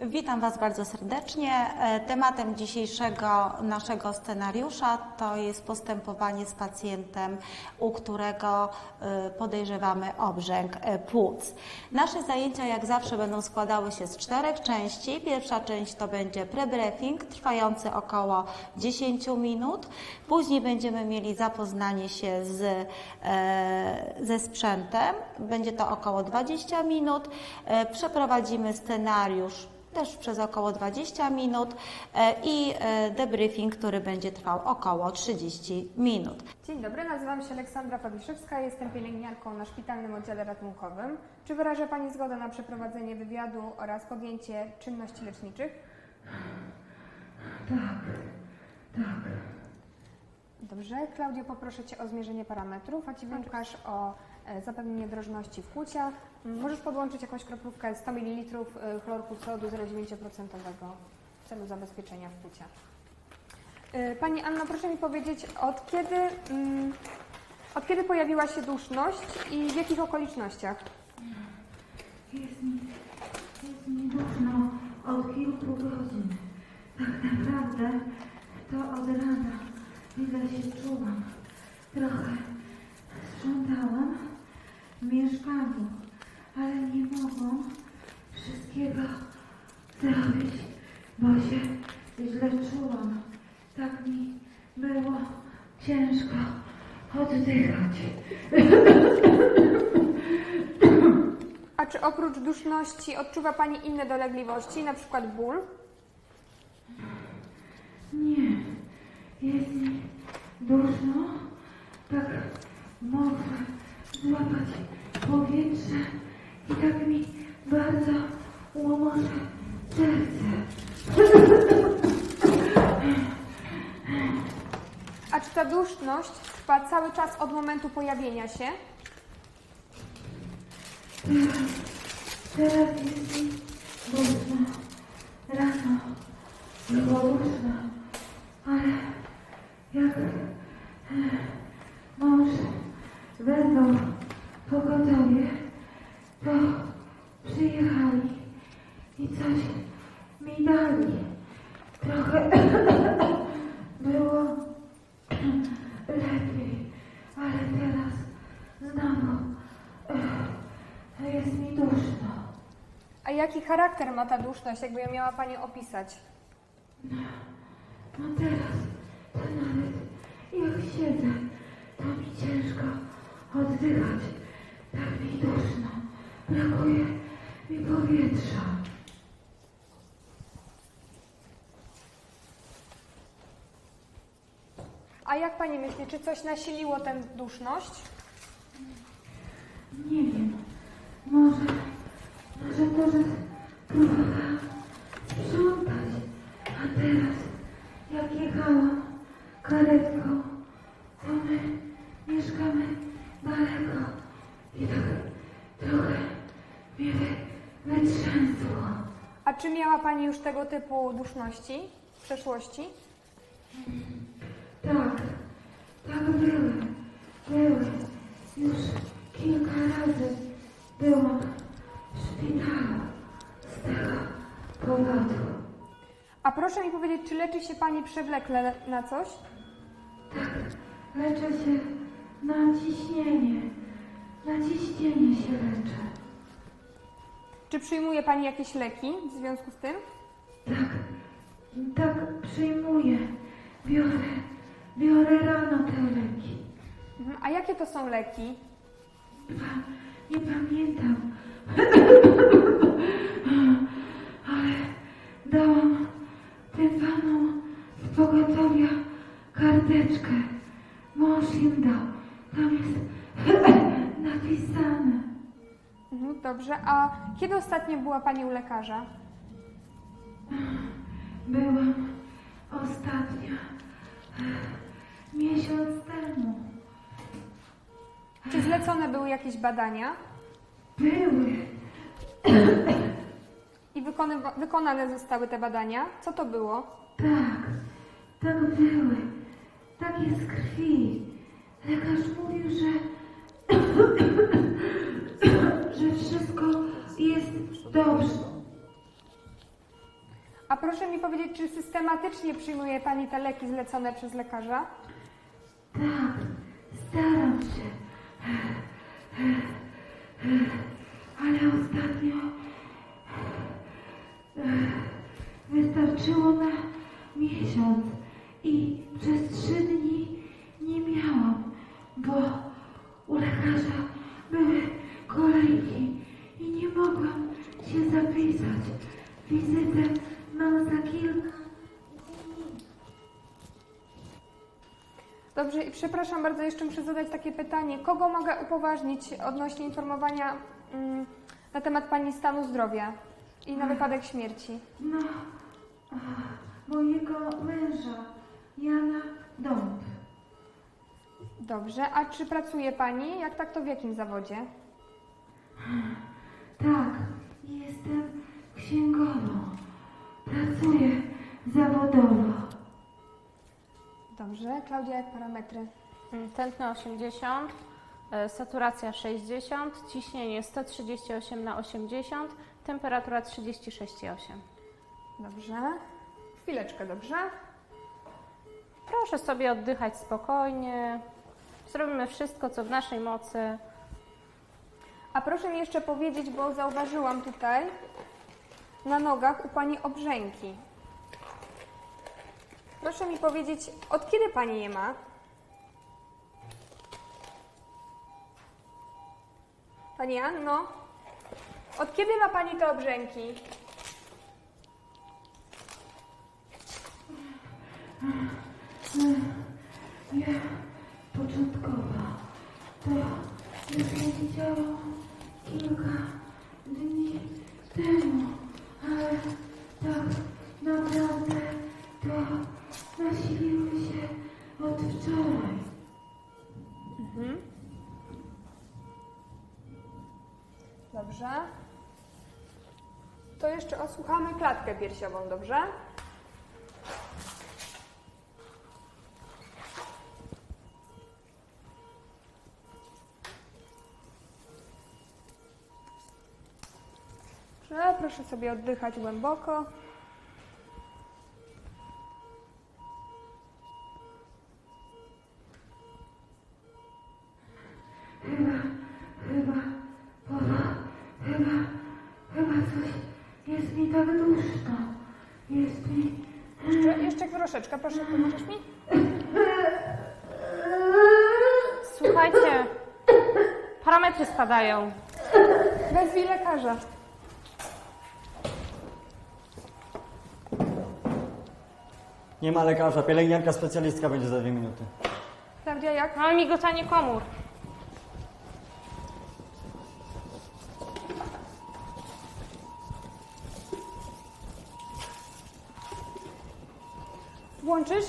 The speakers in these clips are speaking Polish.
Witam Was bardzo serdecznie. E, Tematem dzisiejszego naszego scenariusza to jest postępowanie z pacjentem, u którego e, podejrzewamy obrzęk e, płuc. Nasze zajęcia jak zawsze będą składały się z czterech części. Pierwsza część to będzie prebriefing trwający około 10 minut. Później będziemy mieli zapoznanie się z, ze sprzętem. Będzie to około 20 minut. Przeprowadzimy scenariusz też przez około 20 minut e, i e, debriefing, który będzie trwał około 30 minut. Dzień dobry, nazywam się Aleksandra Fabiszewska, jestem pielęgniarką na szpitalnym oddziale ratunkowym. Czy wyraża Pani zgodę na przeprowadzenie wywiadu oraz podjęcie czynności leczniczych? Tak, tak. Dobrze, Klaudio, poproszę Cię o zmierzenie parametrów, a Ciebie Łukasz o zapewnienie drożności w. M, Możesz podłączyć jakąś kroplówkę 100 ml chlorku sodu 0,9% w celu zabezpieczenia w płciach. E, Pani Anno, proszę mi powiedzieć, od kiedy, mm, od kiedy pojawiła się duszność i w jakich okolicznościach? Jest mi, jest mi duszno od kilku godzin. Tak naprawdę to od rana źle się czułam. Trochę mieszkaniu, ale nie mogłam wszystkiego zrobić, bo się źle czułam. Tak mi było ciężko oddychać. A czy oprócz duszności odczuwa Pani inne dolegliwości, na przykład ból? Nie, jest mi duszno, tak mogę złapać powietrze i tak mi bardzo łomocze serce. A czy ta duszność trwa cały czas od momentu pojawienia się? Teraz jest mi duszno, rano było duszno, ale jak e, mąż wezwał pogotowie, to przyjechali i coś mi dali. Trochę było lepiej, ale teraz znowu e, jest mi duszno. A jaki charakter ma ta duszność, jakby ją miała Pani opisać? No teraz to nawet jak siedzę, to mi ciężko oddychać. Tak mi duszno. Brakuje mi powietrza. A jak Pani myśli, czy coś nasiliło tę duszność? Nie wiem. Może, może to, że próbowałam Pani już tego typu duszności w przeszłości? Tak, tak były, były. Już kilka razy byłam w szpitalu z tego powodu. A proszę mi powiedzieć, czy leczy się Pani przewlekle na coś? Leczę się na ciśnienie, na ciśnienie się leczę. Czy przyjmuje Pani jakieś leki w związku z tym? Tak, tak przyjmuję. Biorę, biorę rano te leki. Mhm. A jakie to są leki? Pa- Nie pamiętam. Ale dałam tym panom z pogotowia karteczkę. Mąż im dał. Tam jest napisane. Mhm, dobrze. A kiedy ostatnio była Pani u lekarza? Byłam ostatnio miesiąc temu. Czy zlecone były jakieś badania Były. i wykonywa- wykonane zostały te badania? Co to było? Tak, tak były. Takie z krwi. Lekarz powiedzieć, czy systematycznie przyjmuje Pani te leki zlecone przez lekarza? Tak, staram się. Ale ostatnio wystarczyło na miesiąc i przez trzy dni nie miałam, bo u lekarza były kolejki i nie mogłam się zapisać. Wizytę i przepraszam bardzo, jeszcze muszę zadać takie pytanie. Kogo mogę upoważnić odnośnie informowania mm, na temat Pani stanu zdrowia i na wypadek śmierci? No, ach, mojego męża, Jana Dąb. Dobrze, a czy pracuje Pani? Jak tak, to w jakim zawodzie? Tak, jestem księgową. Pracuję zawodowo. Dobrze, Klaudia, jak parametry? Tętno 80, e, saturacja 60, ciśnienie 138 na 80, temperatura 36,8. Dobrze. Chwileczkę, dobrze? Proszę sobie oddychać spokojnie. Zrobimy wszystko, co w naszej mocy. A proszę mi jeszcze powiedzieć, bo zauważyłam tutaj na nogach u Pani obrzęki. Proszę mi powiedzieć, od kiedy Pani je ma? Pani Anno, od kiedy ma Pani te obrzęki? Ja początkowo to już widziałam kilka dni temu, ale tak naprawdę to nasiliły się od wczoraj. Dobrze. To jeszcze osłuchamy klatkę piersiową? Dobrze, proszę sobie oddychać głęboko. Coś jest mi tak duszno. Jest mi... Jeszcze, jeszcze troszeczkę, proszę, pomożesz mi? Słuchajcie, parametry spadają. Wezwij lekarza. Nie ma lekarza, pielęgniarka specjalistka będzie za dwie minuty. Klaudia, jak? Mamy migotanie komór. Włączysz?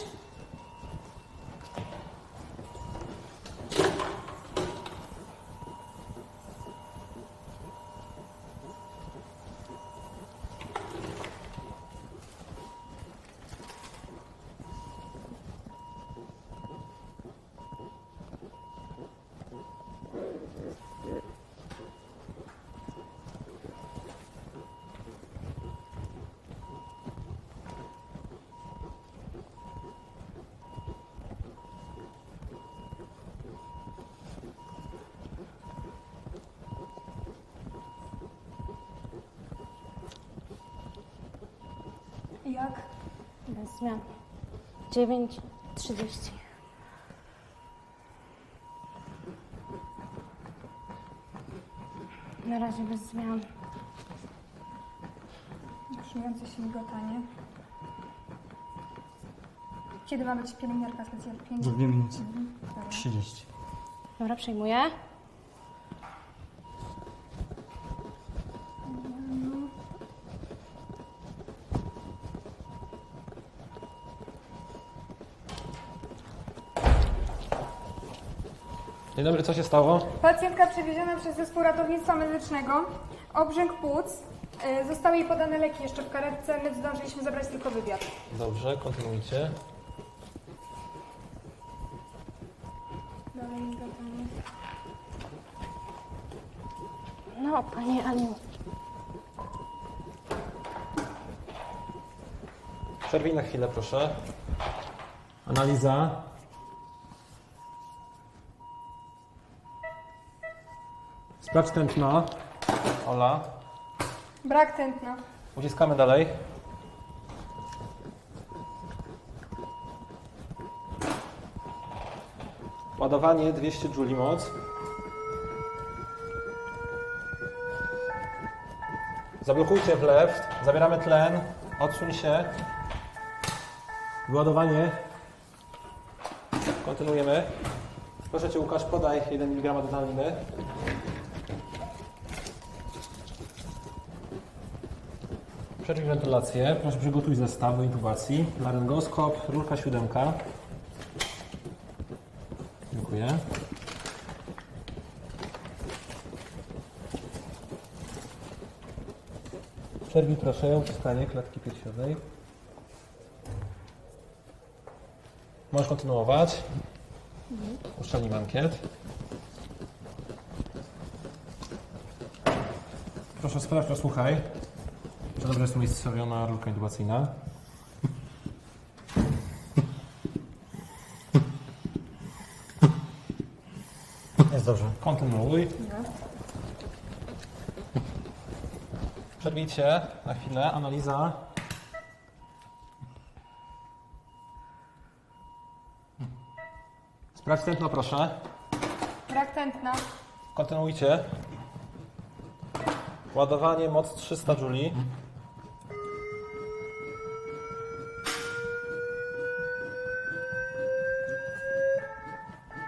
Jak? Bez zmian. 9.30. Na razie bez zmian. Utrzymujące się migotanie. Kiedy ma być pielęgniarka specjalna? Za dwie minuty. Dobra. 30. Dobra, przejmuję. Dzień dobry, co się stało? Pacjentka przewieziona przez zespół ratownictwa medycznego. Obrzęk płuc. Y, Zostały jej podane leki jeszcze w karetce. My zdążyliśmy zabrać tylko wywiad. Dobrze, kontynuujcie. No, Pani Aniu. Przerwij na chwilę, proszę. Analiza. Sprawdź tętno. Ola. Brak tętna. Uciskamy dalej. Ładowanie 200 Joule moc. Zablokujcie w left. Zabieramy tlen. Odsuń się. Wyładowanie. Kontynuujemy. Proszę Cię Łukasz, podaj 1 mg adrenaliny. Przerwij wentylację. Proszę przygotuj zestaw do intubacji. Laryngoskop, rurka siódemka. Dziękuję. Przerwij proszę uciskanie klatki piersiowej. Możesz kontynuować. Uszczelnij mankiet. Proszę sprawdź, posłuchaj. Czy dobrze jest umiejscowiona rurka intubacyjna? Jest dobrze. Kontynuuj. Przerwijcie na chwilę. Analiza. Sprawdź tętno, proszę. Brak tętna. Kontynuujcie. Ładowanie moc 300 Joule.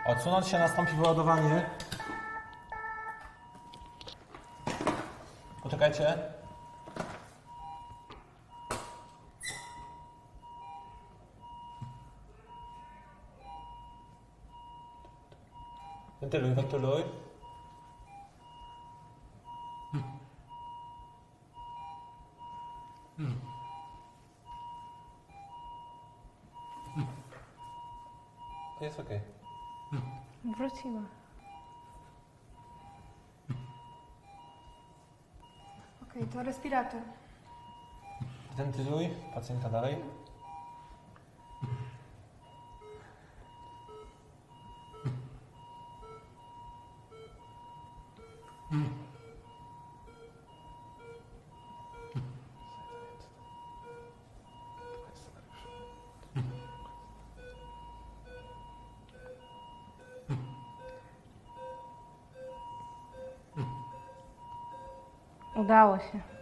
Odsunąć się, nastąpi wyładowanie. Poczekajcie. Wentyluj, wentyluj. Jest okej. Wróciła. Okej, to respirator. Wentyluj pacjenta dalej. Udało się.